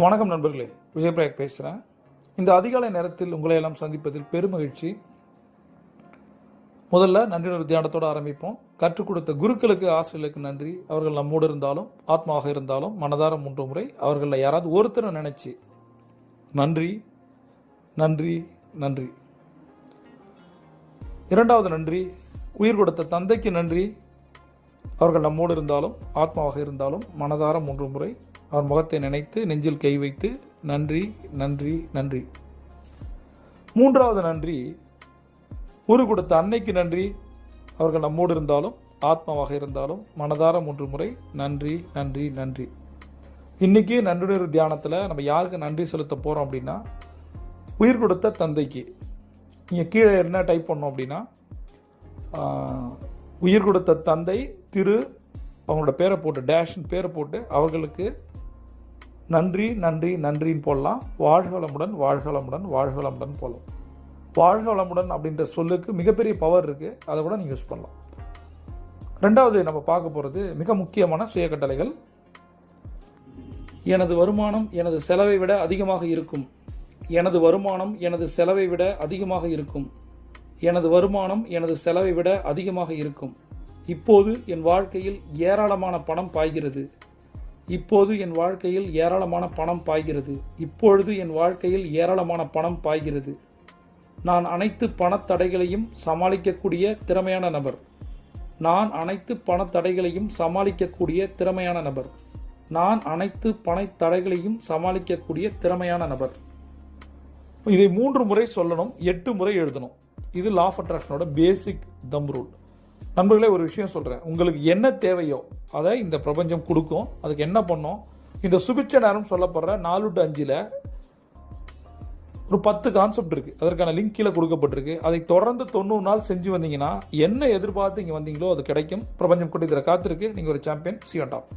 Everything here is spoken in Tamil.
வணக்கம் நண்பர்களே விஜயபிரயாக் பேசுகிறேன் இந்த அதிகாலை நேரத்தில் உங்களை எல்லாம் சந்திப்பதில் பெருமகிழ்ச்சி முதல்ல நன்றி தியானத்தோடு ஆரம்பிப்போம். கற்றுக் கொடுத்த குருக்களுக்கு ஆசிரியர்களுக்கு நன்றி. அவர்கள் நம்மோடு இருந்தாலும் ஆத்மாவாக இருந்தாலும் மனதாரம் மூன்று முறை அவர்களில் யாராவது ஒருத்தரை நினைச்சு நன்றி நன்றி நன்றி. இரண்டாவது நன்றி உயிர் கொடுத்த தந்தைக்கு நன்றி. அவர்கள் நம்மோடு இருந்தாலும் ஆத்மாவாக இருந்தாலும் மனதாரம் மூன்று முறை அவர் முகத்தை நினைத்து நெஞ்சில் கை வைத்து நன்றி நன்றி நன்றி. மூன்றாவது நன்றி உரு கொடுத்த அன்னைக்கு நன்றி. அவர்கள் நம்மோடு இருந்தாலும் ஆத்மாவாக இருந்தாலும் மனதார மூன்று முறை நன்றி நன்றி நன்றி. இன்னைக்கு நன்றியுணர்வு தியானத்தில் நம்ம யாருக்கு நன்றி செலுத்த போகிறோம் அப்படின்னா உயிர் கொடுத்த தந்தைக்கு. நீங்கள் கீழே என்ன டைப் பண்ணோம் அப்படின்னா உயிர் கொடுத்த தந்தை திரு அவங்களோட பேரை போட்டு டேஷன் பேரை போட்டு அவர்களுக்கு நன்றி நன்றி நன்றின்னு போடலாம். வாழ்களமுடன் வாழ்களமுடன் வாழ்களமுடன் போகலாம் வாழ்களமுடன் போடலாம் அப்படின்ற சொல்லுக்கு மிகப்பெரிய பவர் இருக்குது அதை கூட நீங்கள் யூஸ் பண்ணலாம். ரெண்டாவது நம்ம பார்க்க போகிறது மிக முக்கியமான சுய கட்டளைகள் எனது வருமானம் எனது செலவை விட அதிகமாக இருக்கும். எனது வருமானம் எனது செலவை விட அதிகமாக இருக்கும். எனது வருமானம் எனது செலவை விட அதிகமாக இருக்கும். இப்போது என் வாழ்க்கையில் ஏராளமான பணம் பாய்கிறது. இப்போது என் வாழ்க்கையில் ஏராளமான பணம் பாய்கிறது. இப்பொழுது என் வாழ்க்கையில் ஏராளமான பணம் பாய்கிறது. நான் அனைத்து பணத் தடைகளையும் சமாளிக்கக்கூடிய திறமையான நபர். நான் அனைத்து பணத் தடைகளையும் சமாளிக்கக்கூடிய திறமையான நபர். நான் அனைத்து பணத் தடைகளையும் சமாளிக்கக்கூடிய திறமையான நபர். இதை மூன்று முறை சொல்லணும் எட்டு முறை எழுதணும். இது law of அட்ராக்ஷனோட basic them rule நண்பர்களே ஒரு விஷயம் சொல்கிறேன் உங்களுக்கு என்ன தேவையோ அதை இந்த பிரபஞ்சம் கொடுக்கும். அதுக்கு என்ன பண்ணும்? இந்த சுபிச்ச நேரம் சொல்லப்படுற நாலு டு அஞ்சில் ஒரு பத்து கான்செப்ட் இருக்குது அதற்கான லிங்க் கீழே கொடுக்கப்பட்டிருக்கு. அதை தொடர்ந்து தொண்ணூறு நாள் செஞ்சு வந்தீங்கன்னா என்ன எதிர்பார்த்து இங்கே வந்தீங்களோ அது கிடைக்கும். பிரபஞ்சம் கூட்டி இதில் காத்திருக்கு. நீங்கள் ஒரு சாம்பியன் சியோன் டாப்